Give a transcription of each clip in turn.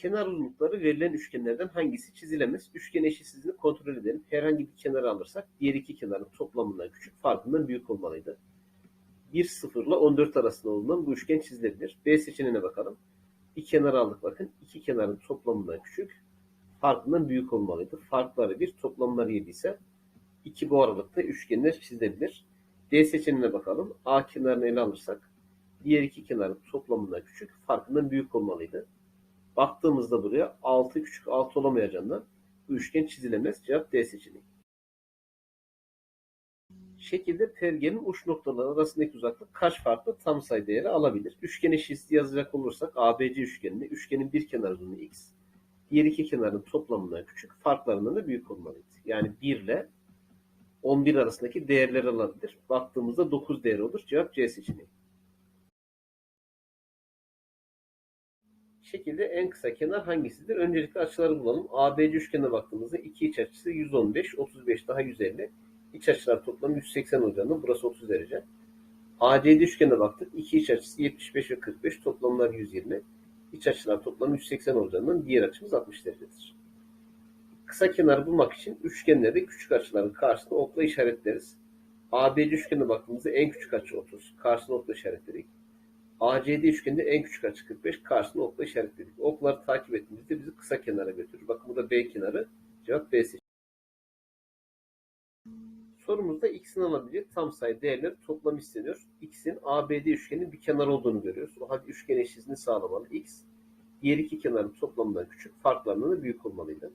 Kenar uzunlukları verilen üçgenlerden hangisi çizilemez? Üçgen eşitsizliğini kontrol edelim. Herhangi bir kenarı alırsak diğer iki kenarın toplamından küçük, farkından büyük olmalıydı. 1 0 ile 14 arasında bulunan bu üçgen çizilebilir. B seçeneğine bakalım. Bir kenar aldık bakın. İki kenarın toplamından küçük, farkından büyük olmalıydı. Farkları 1, toplamları 7 ise 2 bu aralıkta üçgenler çizilebilir. D seçeneğine bakalım. A kenarını ele alırsak diğer iki kenarın toplamından küçük, farkından büyük olmalıydı. Baktığımızda buraya 6 küçük 6 olamayacağından üçgen çizilemez. Cevap D seçeneği. Şekilde pergenin uç noktaları arasındaki uzaklık kaç farklı tam sayı değeri alabilir? Üçgen eşitliği yazacak olursak ABC üçgeninde üçgenin bir kenar uzunluğu x, diğer iki kenarın toplamından küçük, farklarından da büyük olmalıydı. Yani 1 ile 11 arasındaki değerleri alabilir. Baktığımızda 9 değeri olur. Cevap C seçeneği. Şekilde en kısa kenar hangisidir? Öncelikle açıları bulalım. ABC üçgenine baktığımızda iki iç açısı 115, 35 daha 150. İç açılar toplamı 180 olacağından burası 30 derece. ACD üçgenine baktık. İki iç açısı 75 ve 45 toplamlar 120. İç açılar toplamı 180 olacağından diğer açımız 60 derecedir. Kısa kenarı bulmak için üçgenlerde küçük açıların karşısına okla işaretleriz. ABC üçgenine baktığımızda en küçük açı 30. Karşısına okla işaretledik. ACD üçgeninde en küçük açı 45. Karşısına okla işaretledik. Okları takip ettiğimizde bizi kısa kenara götürür. Bakın bu da B kenarı. Cevap B seçeneği. Sorumuzda x'in alabilecek tam sayı değerleri toplam isteniyor. x'in ABD üçgenin bir kenar olduğunu görüyoruz. O halde üçgen eşitliğini sağlamalı. x diğer iki kenarın toplamından küçük, farklarından da büyük olmalıydı.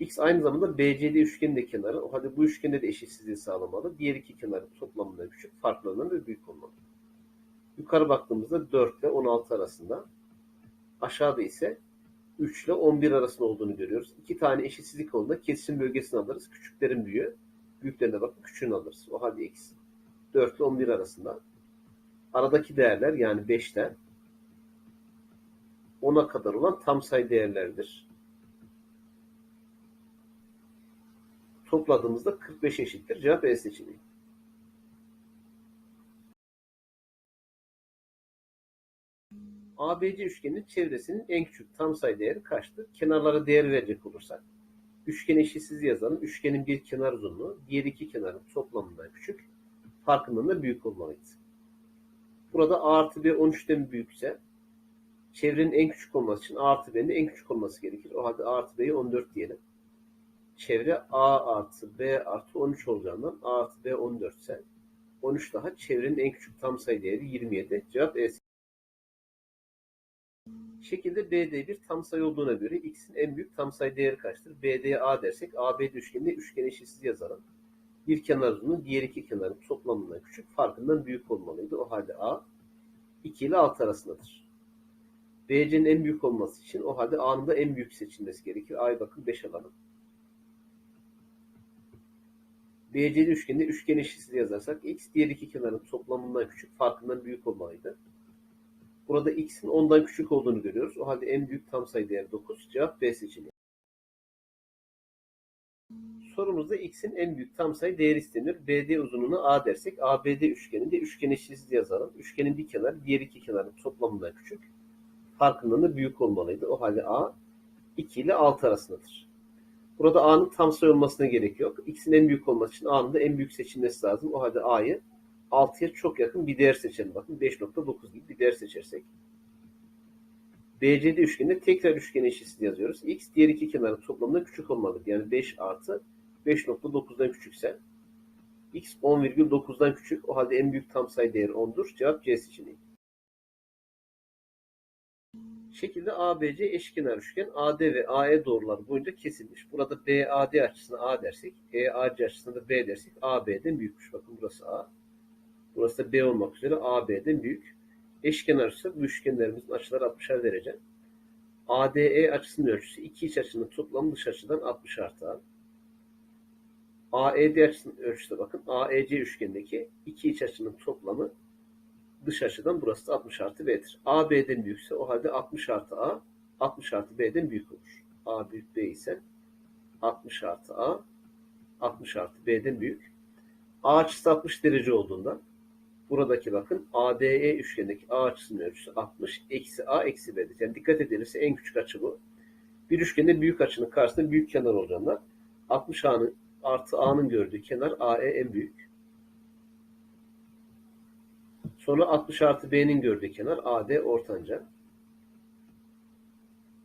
X aynı zamanda BCD üçgenin de kenarı. O halde bu üçgende de eşitsizliği sağlamalı. Diğer iki kenarın toplamından küçük, farklarından da büyük olmalı. Yukarı baktığımızda 4 ile 16 arasında. Aşağıda ise 3 ile 11 arasında olduğunu görüyoruz. İki tane eşitsizlik olduğunda kesişim bölgesini alırız. Küçüklerin büyüğü. Büyüklerine bakın küçüğünü alırız. O halde x 4 ile 11 arasında. Aradaki değerler yani 5'ten 10'a kadar olan tam sayı değerlerdir. Topladığımızda 45 eşittir. Cevap E seçeneği. ABC üçgeninin çevresinin en küçük tam sayı değeri kaçtır? Kenarlara değer verecek olursak. Üçgen eşitsiz yazalım. Üçgenin bir kenar uzunluğu diğer iki kenarın toplamından küçük. Farkından da büyük olmalıydı. Burada A artı B 13'ten büyükse çevrenin en küçük olması için A artı B'nin en küçük olması gerekir. O halde A artı B'ye 14 diyelim. Çevre A artı B artı 13 olacağından A artı B 14 ise 13 daha çevrenin en küçük tam sayı değeri 27. Cevap E şekilde BD bir tam sayı olduğuna göre x'in en büyük tam sayı değeri kaçtır? BD'ye A dersek ABD üçgeninde üçgen eşitsiz yazalım. Bir kenar uzunluğu diğer iki kenarın toplamından küçük farkından büyük olmalıydı. O halde A 2 ile 6 arasındadır. BC'nin en büyük olması için o halde A'nın da en büyük seçilmesi gerekir. A'ya bakın 5 alalım. BCD üçgeninde üçgen eşitsiz yazarsak x diğer iki kenarın toplamından küçük farkından büyük olmalıydı. Burada x'in 10'dan küçük olduğunu görüyoruz. O halde en büyük tam sayı değeri 9. Cevap B seçeneği. Sorumuzda x'in en büyük tam sayı değeri isteniyor. BD uzunluğuna A dersek ABD üçgeninde üçgen eşitsiz yazalım. Üçgenin bir kenarı diğer iki kenarın toplamından küçük. Farkından da büyük olmalıydı. O halde A 2 ile 6 arasındadır. Burada A'nın tam sayı olmasına gerek yok. X'in en büyük olması için A'nın da en büyük seçilmesi lazım. O halde A'yı 6'ya çok yakın bir değer seçelim. Bakın 5.9 gibi bir değer seçersek. BCD üçgeninde tekrar üçgen eşitliği yazıyoruz. X diğer iki kenarın toplamından küçük olmalıdır. Yani 5 artı 5.9'dan küçükse X 10,9'dan küçük. O halde en büyük tam sayı değeri 10'dur. Cevap C seçeneği. Şekilde ABC eşkenar üçgen AD ve AE doğruları boyunca kesilmiş. Burada BAD açısına A dersek, EAC açısına da B dersek AB'den büyükmüş. Bakın burası A. Burası da B olmak üzere AB'den büyük. Eşkenar ise bu üçgenlerimizin açıları 60'ar derece. ADE açısının ölçüsü iki iç açının toplamı dış açıdan 60 artı A. AED açısının ölçüsü bakın AEC üçgendeki iki iç açının toplamı dış açıdan burası da 60 artı B'dir. A B'den büyükse o halde 60 artı A 60 artı B'den büyük olur. A büyük B ise 60 artı A 60 artı B'den büyük. A açısı 60 derece olduğundan buradaki bakın ADE üçgenindeki A açısının ölçüsü 60 eksi A eksi B'dir. Yani dikkat edilirse en küçük açı bu. Bir üçgende büyük açının karşısında büyük kenar olacağından 60 A'nın artı A'nın gördüğü kenar AE en büyük. Sonra 60 artı B'nin gördüğü kenar AD ortanca.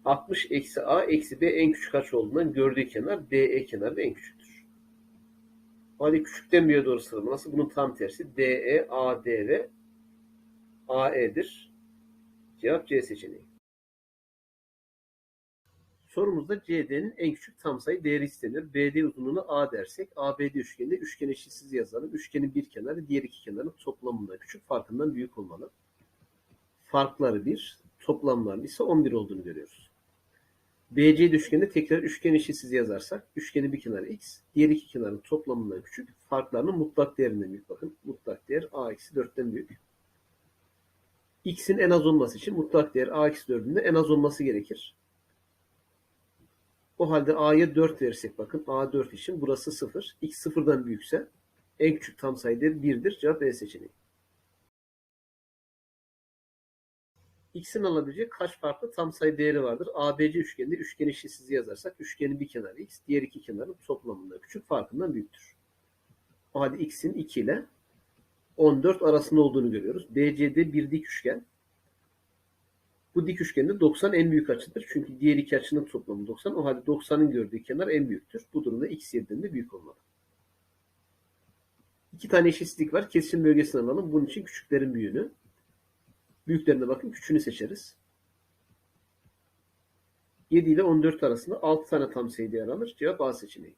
60 eksi A eksi B en küçük açı olduğundan gördüğü kenar DE kenarı en küçüktür. Hadi küçükten büyüğe doğru sıralaması bunun tam tersi. DE, AD ve AE'dir. Cevap C seçeneği. Sorumuzda CD'nin en küçük tam sayı değeri isteniyor. BD uzunluğuna A dersek ABD üçgeninde üçgen eşitsiz yazalım. Üçgenin bir kenarı diğer iki kenarın toplamından küçük farkından büyük olmalı. Farkları 1, toplamları ise 11 olduğunu görüyoruz. BC üçgeninde tekrar üçgen eşitsiz yazarsak üçgenin bir kenarı x, diğer iki kenarın toplamından küçük, farklarının mutlak değerinden büyük. Bakın mutlak değer a eksi 4'ten büyük. x'in en az olması için mutlak değer a eksi 4'ün de en az olması gerekir. O halde a'ya 4 verirsek bakın a 4 için burası 0. x 0'dan büyükse en küçük tam sayı değeri 1'dir. Cevap E seçeneği. X'in alabileceği kaç farklı tam sayı değeri vardır? ABC üçgeninde üçgen eşitsizliği yazarsak üçgenin bir kenarı x, diğer iki kenarın toplamından küçük farkından büyüktür. O halde x'in 2 ile 14 arasında olduğunu görüyoruz. BCD bir dik üçgen. Bu dik üçgende 90 en büyük açıdır. Çünkü diğer iki açının toplamı 90. O halde 90'ın gördüğü kenar en büyüktür. Bu durumda x 7'den de büyük olmalı. İki tane eşitsizlik var. Kesişim bölgesini alalım. Bunun için küçüklerin büyüğünü. Büyüklerine bakın küçüğünü seçeriz. 7 ile 14 arasında 6 tane tam sayı değer alır. Cevap A seçeneği.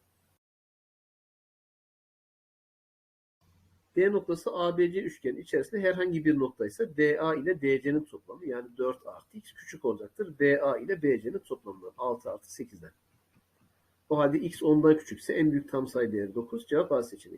D noktası ABC üçgen içerisinde herhangi bir noktaysa DA ile DC'nin toplamı yani 4 artı x küçük olacaktır. DA ile BC'nin toplamından 6 artı 8'den. O halde x 10'dan küçükse en büyük tam sayı değeri 9. Cevap A seçeneği.